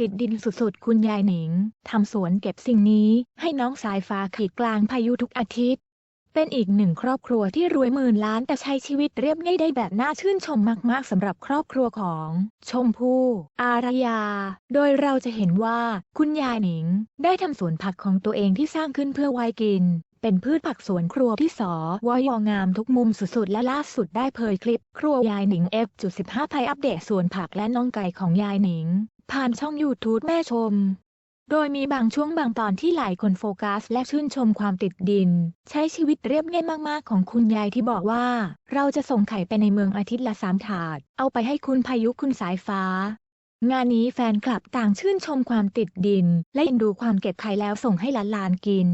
ติดดินสุดๆ คุณยายหนิงทำสวนเก็บสิ่งนี้ให้น้องสายฟ้าขีดกลางพายุทุกอาทิตย์ เป็นอีกหนึ่งครอบครัวที่รวยหมื่นล้านแต่ใช้ชีวิตเรียบง่ายได้แบบน่าชื่นชมมากๆสำหรับครอบครัวของ ชมพู่ อารยา โดยเราจะเห็นว่าคุณยายหนิง ได้ทำสวนผักของตัวเองที่สร้างขึ้นเพื่อไว้กิน เป็นพืชผักสวนครัวที่สอวยองามทุกมุมสุดๆ และล่าสุดได้เผยคลิป ครัวยายหนิง F.15 ไทยอัปเดตสวนผักและน้องไก่ของยายหนิง ผ่านช่องยูทูบแม่ชม โดยมีบางช่วงบางตอนที่หลายคนโฟกัส และชื่นชมความติดดิน ใช้ชีวิตเรียบง่ายมากๆ ของคุณยายที่บอกว่า เราจะส่งไข่ไปในเมืองอาทิตย์ละสามถาด เอาไปให้คุณพายุคุณสายฟ้า งานนี้แฟนคลับต่างชื่นชมความติดดิน และเอ็นดูความเก็บไข่แล้วส่งให้หลานๆกิน